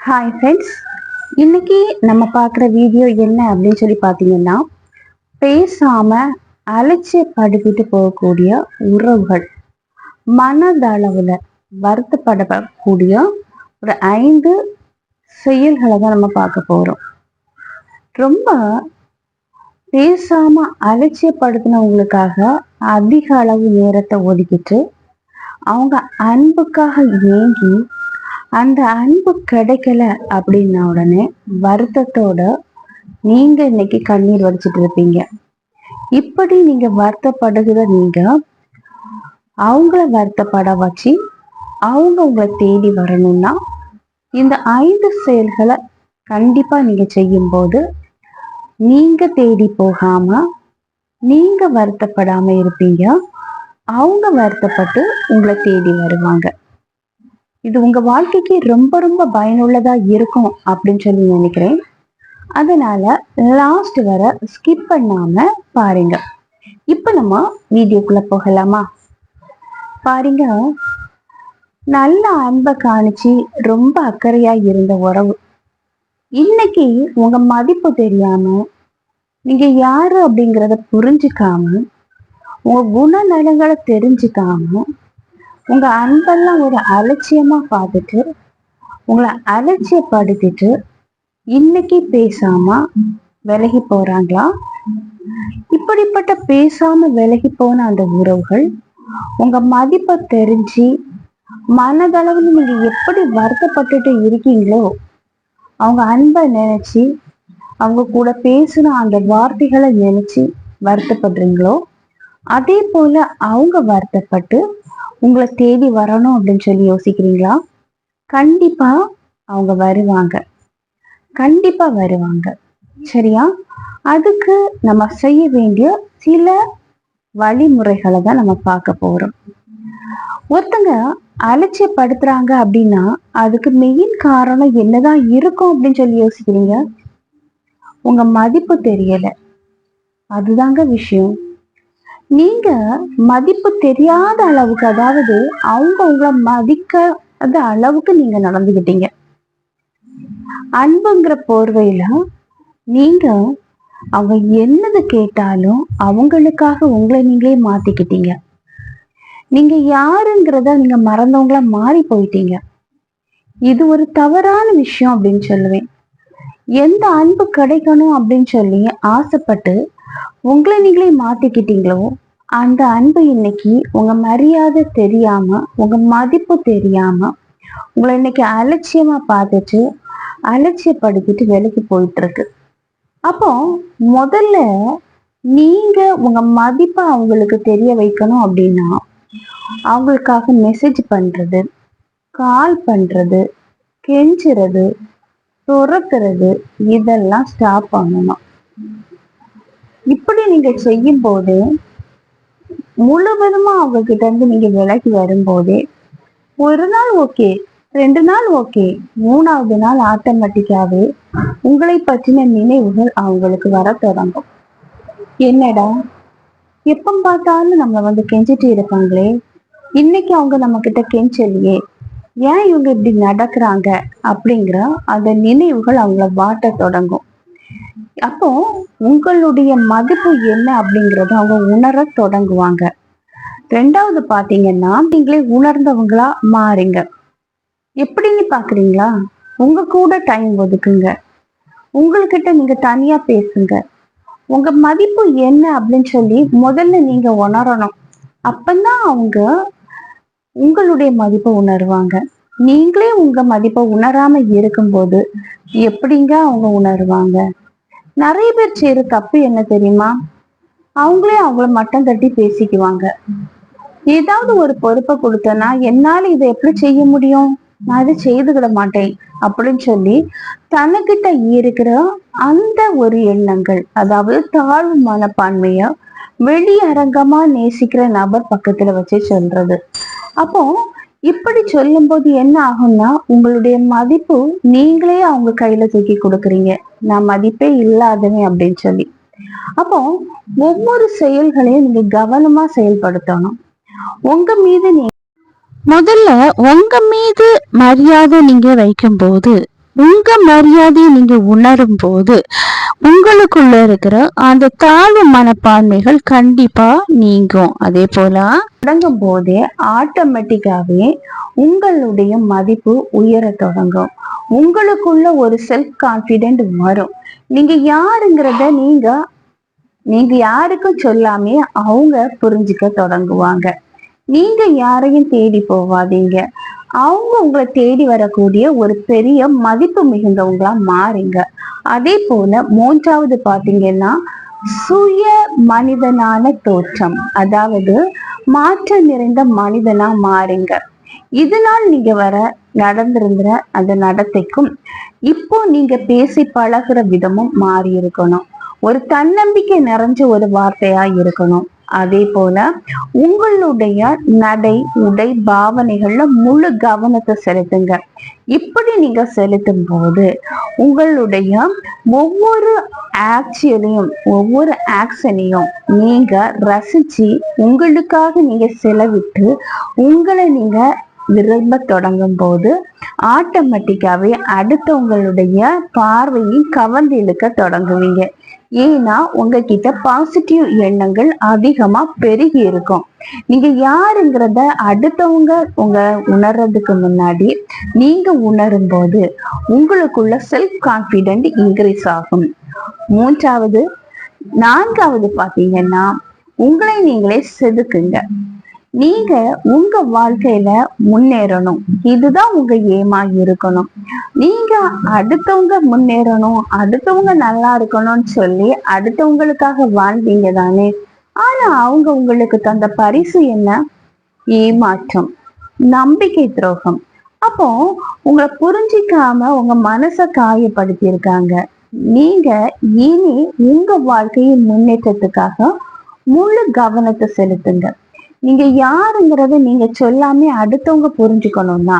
Hi friends இன்னைக்கு நம்ம பார்க்குற வீடியோ என்ன அப்படின்னு சொல்லி பார்த்தீங்கன்னா பேசாமல் அலட்சியப்படுத்திட்டு போகக்கூடிய உறவுகள். மனதளவில் வருத்தப்படக்கூடிய ஒரு ஐந்து செயல்களை தான் நம்ம பார்க்க போகிறோம் ரொம்ப பேசாமல் அலட்சியப்படுத்தினவங்களுக்காக அதிக அளவு நேரத்தை ஒதுக்கிட்டு அவங்க அன்புக்காக ஏங்கி அந்த அன்பு கிடைக்கல அப்படின்ன உடனே வருத்தத்தோட நீங்க இன்னைக்கு கண்ணீர் வடிச்சிட்டு இருப்பீங்க. இப்படி நீங்க வருத்தப்படுகிற நீங்க அவங்கள வருத்தப்பட வச்சு அவங்க உங்களை தேடி வரணும்னா இந்த ஐந்து செயல்களை கண்டிப்பா நீங்க செய்யும்போது நீங்க தேடி போகாம நீங்க வருத்தப்படாம இருப்பீங்க. அவங்க வருத்தப்பட்டு உங்களை தேடி வருவாங்க. இது உங்க வாழ்க்கைக்கு ரொம்ப ரொம்ப பயனுள்ளதா இருக்கும் அப்படின்னு சொல்லி நினைக்கிறேன். அதனால லாஸ்ட் வர ஸ்கிப் பண்ணாம பாருங்க. இப்ப நம்ம வீடியோக்குள்ள போகலாமா? பாருங்க. நல்ல அன்பை காணிச்சு ரொம்ப அக்கறையா இருந்த உறவு. இன்னைக்கு உங்க மதிப்பு தெரியாம நீங்க யாரு அப்படிங்கிறத புரிஞ்சுக்காம உங்க குணநலங்களை தெரிஞ்சுக்காம உங்க அன்பெல்லாம் ஒரு அலட்சியமா பார்த்துட்டு உங்களை அலட்சியப்படுத்திட்டு இன்னைக்கு பேசாம விலகி போறாங்களா? இப்படிப்பட்ட பேசாம விலகி போன அந்த உறவுகள் உங்க மதிப்பை தெரிஞ்சு மனதளவில் நீங்க எப்படி வருத்தப்பட்டுட்டு இருக்கீங்களோ அவங்க அன்பை நினைச்சு அவங்க கூட பேசின அந்த வார்த்தைகளை நினைச்சு வருத்தப்படுறீங்களோ அதே போல அவங்க வருத்தப்பட்டு உங்களை தேடி வரணும் அப்படின்னு சொல்லி யோசிக்கிறீங்களா? கண்டிப்பா அவங்க வருவாங்க. கண்டிப்பா வருவாங்க. சரியா? அதுக்கு நம்ம செய்ய வேண்டிய சில வழிமுறைகளை தான் நம்ம பார்க்க போறோம். ஒருத்தங்க அலட்சியப்படுத்துறாங்க அப்படின்னா அதுக்கு மெயின் காரணம் என்னதான் இருக்கும் அப்படின்னு சொல்லி யோசிக்கிறீங்க? உங்க மதிப்பு தெரியல. அதுதாங்க விஷயம். நீங்க மதிப்பு தெரியாத அளவுக்கு அதாவது அவங்க உங்களை மதிக்காத அளவுக்கு நீங்க நடந்துகிட்டீங்க. அன்புங்கிற போர்வையில நீங்க அவங்க என்னது கேட்டாலும் அவங்களுக்காக உங்களை நீங்களே மாத்திக்கிட்டீங்க. நீங்க யாருங்கிறத நீங்க மறந்தவங்களா மாறி போயிட்டீங்க. இது ஒரு தவறான விஷயம் அப்படின்னு சொல்லுவேன். எந்த அன்பு கிடைக்கணும் அப்படின்னு சொல்லி ஆசைப்பட்டு உங்களை நீங்களே மாத்திக்கிட்டீங்களோ? அந்த அன்பு இன்னைக்கு உங்க மரியாதை தெரியாம உங்க மதிப்பு தெரியாம உங்களை இன்னைக்கு அலட்சியமா பார்த்துட்டு அலட்சியப்படுத்திட்டு வேலைக்கு போயிட்டு இருக்கு அப்போ முதல்ல நீங்க உங்க மதிப்பை அவங்களுக்கு தெரிய வைக்கணும் அப்படின்னா அவங்களுக்காக மெசேஜ் பண்றது கால் பண்றது கெஞ்சுறது துரத்துறது இதெல்லாம் ஸ்டாப் பண்ணணும். இப்படி நீங்க செய்யும் போது முழுவதுமா அவங்க கிட்ட இருந்து நீங்க விலகி வரும்போது ஒரு நாள் ஓகே ரெண்டு நாள் ஓகே மூணாவது நாள் ஆட்டோமேட்டிக்காவே உங்களை பற்றின நினைவுகள் அவங்களுக்கு வர தொடங்கும். என்னடா? எப்போ பார்த்தாலும் நம்ம வந்து கெஞ்சிட்டு இருப்பாங்களே? இன்னைக்கு அவங்க நம்ம கிட்ட கெஞ்சலையே. ஏன் இவங்க இப்படி நடக்கிறாங்க? அப்படிங்கிற அந்த நினைவுகள் அவங்கள வாட்ட தொடங்கும். அப்போ உங்களுடைய மதிப்பு என்ன அப்படிங்கறத அவங்க உணர தொடங்குவாங்க. ரெண்டாவது பாத்தீங்கன்னா நீங்களே உணர்ந்தவங்களா மாறுங்க. எப்படின்னு பாக்குறீங்களா? உங்க கூட டைம் ஒதுக்குங்க. உங்ககிட்ட நீங்க தனியா பேசுங்க. உங்க மதிப்பு என்ன அப்படின்னு சொல்லி முதல்ல நீங்க உணரணும். அப்பந்தான் அவங்க உங்களுடைய மதிப்பை உணருவாங்க. நீங்களே உங்க மதிப்பை உணராம இருக்கும்போது எப்படிங்க அவங்க உணருவாங்க? நிறைய பேர் செய்யற தப்பு என்ன தெரியுமா? அவங்களே அவங்கள மட்டம் தட்டி பேசிக்குவாங்க. ஏதாவது ஒரு பொறுப்பை கொடுத்தனா என்னால இதை எப்படி செய்ய முடியும்? நான் இதை செய்துக்கிட மாட்டேன் அப்படின்னு சொல்லி தனக்கிட்ட இருக்கிற அந்த ஒரு எண்ணங்கள் அதாவது தாழ்வு மனப்பான்மைய வெளியரங்கமா நேசிக்கிற நபர் பக்கத்துல வச்சு சொல்றது. அப்போ இப்படி சொல்லும்போது என்ன ஆகும்னா உங்களுடைய மதிப்பு நீங்களே அவங்க கையில தூக்கி கொடுக்குறீங்க. நான் மதிப்பே இல்லாதவன் அப்படின்னு சொல்லி. அப்போ ஒவ்வொரு செயல்களையும் நீங்க கவனமா செயல்படுத்தணும். உங்க மீது நீ முதல்ல உங்க மீது மரியாதை நீங்க வைக்கும்போது உங்க மரியாதையை நீங்க உணரும் போது உங்களுக்குள்ள இருக்கிற அந்த தாழ்வு மனப்பான்மைகள் கண்டிப்பா நீங்கும். அதே போல தொடங்கும் போதே ஆட்டோமேட்டிக்காவே உங்களுடைய மதிப்பு உயர தொடங்கும். உங்களுக்குள்ள ஒரு செல்ஃப் கான்பிடென்ட் வரும். நீங்க யாருங்கிறத நீங்க நீங்க யாருக்கும் சொல்லாமே அவங்க புரிஞ்சுக்க தொடங்குவாங்க. நீங்க யாரையும் தேடி போவாதீங்க. அவங்க உங்களை தேடி வரக்கூடிய ஒரு பெரிய மதிப்பு மிகுந்தவங்களா மாறுங்க. அதே போல மூன்றாவது பாத்தீங்கன்னா சுய மனிதனான தோற்றம். அதாவது மாற்றம் நிறைந்த மனிதனா மாறுங்க. இதனால் நீங்க வர நடந்திருந்த அந்த நடத்தைக்கும் இப்போ நீங்க பேசி பழகுற விதமும் மாறி இருக்கணும் ஒரு தன்னம்பிக்கை நிறைஞ்ச ஒரு வார்த்தையா இருக்கணும். அதே போல உங்களுடைய நடை உடை பாவனைகள்ல முழு கவனத்தை செலுத்துங்க. இப்படி நீங்க செலுத்தும் போது உங்களுடைய ஒவ்வொரு ஆக்சியலையும் ஒவ்வொரு ஆக்ஷனையும் நீங்க ரசிச்சு உங்களுக்காக நீங்க செலவிட்டு உங்களை நீங்க விரும்ப தொடங்கும் போது ஆட்டோமேட்டிக்காவே அடுத்தவங்களுடைய பார்வையை கவர்ந்து இழுக்க தொடங்குவீங்க. ஏன்னா உங்ககிட்ட பாசிட்டிவ் எண்ணங்கள் அதிகமா பெருகி இருக்கும். நீங்க யாருங்கிறத அடுத்தவங்க உங்க உணர்றதுக்கு முன்னாடி நீங்க உணரும் போது உங்களுக்குள்ள செல்ஃப் கான்பிடென்ட் இன்க்ரீஸ் ஆகும். மூன்றாவது நான்காவது பாத்தீங்கன்னா உங்களை நீங்களே செதுக்குங்க. நீங்க உங்க வாழ்க்கையில முன்னேறணும். இதுதான் உங்க ஏமா இருக்கணும். நீங்க அடுத்தவங்க முன்னேறணும் அடுத்தவங்க நல்லா இருக்கணும்னு சொல்லி அடுத்தவங்களுக்காக வாழ்ந்தீங்க தானே ஆனா அவங்க உங்களுக்கு தந்த பரிசு என்ன? ஏமாற்றம் நம்பிக்கை துரோகம். அப்போ உங்களை புரிஞ்சிக்காம உங்க மனசை காயப்படுத்தி இருக்காங்க நீங்க இனி உங்க வாழ்க்கையின் முன்னேற்றத்துக்காக முழு கவனத்தை செலுத்துங்க. நீங்க யாருங்கிறத நீங்க சொல்லாமே அடுத்தவங்க புரிஞ்சுக்கணும்னா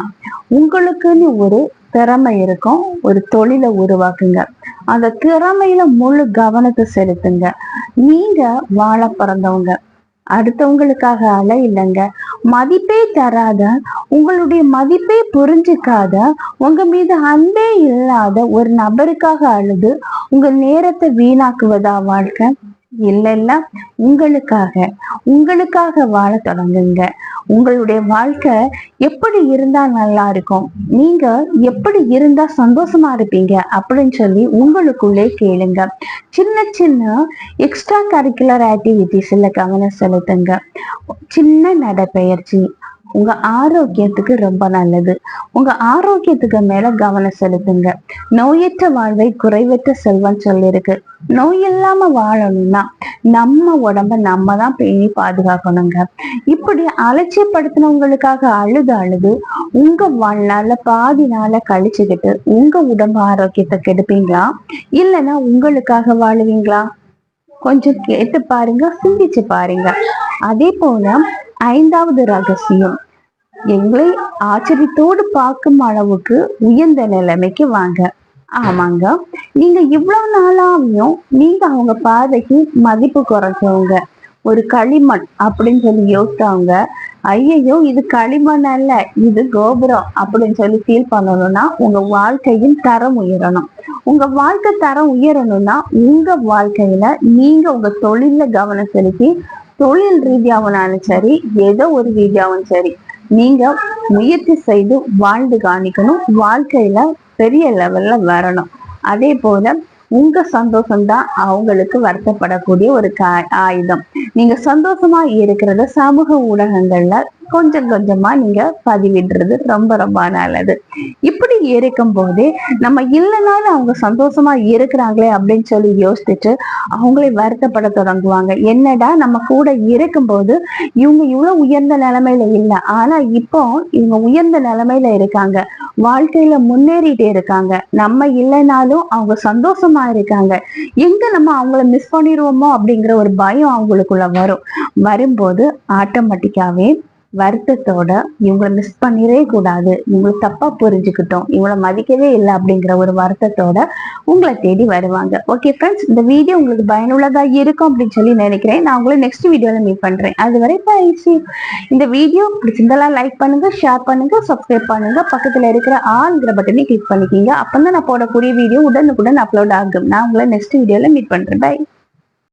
உங்களுக்குன்னு ஒரு திறமை இருக்கும் ஒரு தொழிலை உருவாக்குங்க. அந்த திறமையில முழு கவனத்தை செலுத்துங்க. நீங்க வாழ பிறந்தவங்க. அடுத்தவங்களுக்காக அல இல்லைங்க. மதிப்பே தராத உங்களுடைய மதிப்பே புரிஞ்சுக்காத உங்க மீது அன்பே இல்லாத ஒரு நபருக்காக அழுது உங்க நேரத்தை வீணாக்குவதா வாழ்க்கை? இல்ல இல்ல உங்களுக்காக உங்களுக்காக வாழ தொடங்குங்க. உங்களுடைய வாழ்க்கை எப்படி இருந்தா நல்லா இருக்கும்? நீங்க எப்படி இருந்தா சந்தோஷமா இருப்பீங்க? அப்படின்னு சொல்லி உங்களுக்குள்ளே கேளுங்க. சின்ன சின்ன எக்ஸ்ட்ரா கரிக்குலர் ஆக்டிவிட்டிஸ்ல கவனம் செலுத்துங்க. சின்ன நடைப்பயிற்சி உங்க ஆரோக்கியத்துக்கு ரொம்ப நல்லது. உங்க ஆரோக்கியத்துக்கு மேல கவனம் செலுத்துங்க. நோயற்ற வாழ்வை குறைவற்ற செல்வம் சொல்லிருக்கு. நோய் இல்லாம வாழணும்னா நம்ம உடம்ப நம்ம தான் பேணி பாதுகாக்கணுங்க. இப்படி அலட்சியப்படுத்தினவங்களுக்காக அழுது அழுது உங்க வாழ்நாள பாதி நாள கழிச்சுக்கிட்டு உங்க உடம்பு ஆரோக்கியத்தை கெடுப்பீங்களா? இல்லைன்னா உங்களுக்காக வாழுவீங்களா? கொஞ்சம் கேட்டு பாருங்க சிந்திச்சு பாருங்க. அதே போல ஐந்தாவது ரகசியம். எங்களை ஆச்சரியத்தோடு பார்க்கும் அளவுக்கு உயர்ந்த நிலைமைக்கு வாங்க. ஆமாங்க. நீங்க இவ்வளவு நாளாவையும் நீங்க அவங்க பாதைக்கு மதிப்பு குறைச்சவங்க. ஒரு களிமண் அப்படின்னு சொல்லி யோசித்தவங்க ஐயையோ இது களிமண் அல்ல இது கோபுரம் அப்படின்னு சொல்லி ஃபீல் பண்ணணும்னா உங்க வாழ்க்கையின் தரம் உயரணும். உங்க வாழ்க்கை தரம் உயரணும்னா உங்க வாழ்க்கையில நீங்க உங்க தொழில கவனம் செலுத்தி தொழில் ரீதியாகனாலும் சரி ஏதோ ஒரு ரீதியாகவும் சரி நீங்க முயற்சி செய்து வாழ்ந்து காணிக்கணும். வாழ்க்கையில பெரிய லெவல்ல வரணும். அதே போல உங்க சந்தோஷம் தான் அவங்களுக்கு வருத்தப்படக்கூடிய ஒரு ஆயுதம். நீங்க சந்தோஷமா இருக்கிறத சமூக ஊடகங்கள்ல கொஞ்சம் கொஞ்சமா நீங்க பதிவிடுறது ரொம்ப ரொம்ப நல்லது. இப்படி இருக்கும் போதே நம்ம இல்லைனாலும் அவங்க சந்தோஷமா இருக்கிறாங்களே அப்படின்னு சொல்லி யோசிச்சுட்டு அவங்களே வருத்தப்பட தொடங்குவாங்க. என்னடா நம்ம கூட இருக்கும்போது இவங்க இவ்வளவு உயர்ந்த நிலைமையில இல்லை. ஆனா இப்போ இவங்க உயர்ந்த நிலைமையில இருக்காங்க. வாழ்க்கையில முன்னேறிட்டே இருக்காங்க. நம்ம இல்லைனாலும் அவங்க சந்தோஷமா இருக்காங்க. எங்க நம்ம அவங்கள மிஸ் பண்ணிடுவோமோ அப்படிங்கிற ஒரு பயம் அவங்களுக்குள்ள வரும். வரும்போது ஆட்டோமேட்டிக்காவே வருத்தத்தோட இவங்களை மிஸ் பண்ணிடவே கூடாது. இவங்களை தப்பா புரிஞ்சுக்கிட்டோம். இவங்கள மதிக்கவே இல்லை அப்படிங்கிற ஒரு வருத்தத்தோட உங்களை தேடி வருவாங்க. ஓகே ஃப்ரெண்ட்ஸ் இந்த வீடியோ உங்களுக்கு பயனுள்ளதா இருக்கும் அப்படின்னு சொல்லி நினைக்கிறேன். நான் உங்களை நெக்ஸ்ட் வீடியோல மீட் பண்றேன். அது வரை பயிற்சி இந்த வீடியோ பிடிச்சிருந்தாலும் லைக் பண்ணுங்க ஷேர் பண்ணுங்க சப்ஸ்கிரைப் பண்ணுங்க. பக்கத்துல இருக்கிற ஆளுங்கிற பட்டனை கிளிக் பண்ணிக்கிங்க. அப்பதான் நான் போடக்கூடிய வீடியோ உடனுக்குடன் அப்லோட் ஆகும். நான் உங்களை நெக்ஸ்ட் வீடியோல மீட் பண்றேன். பை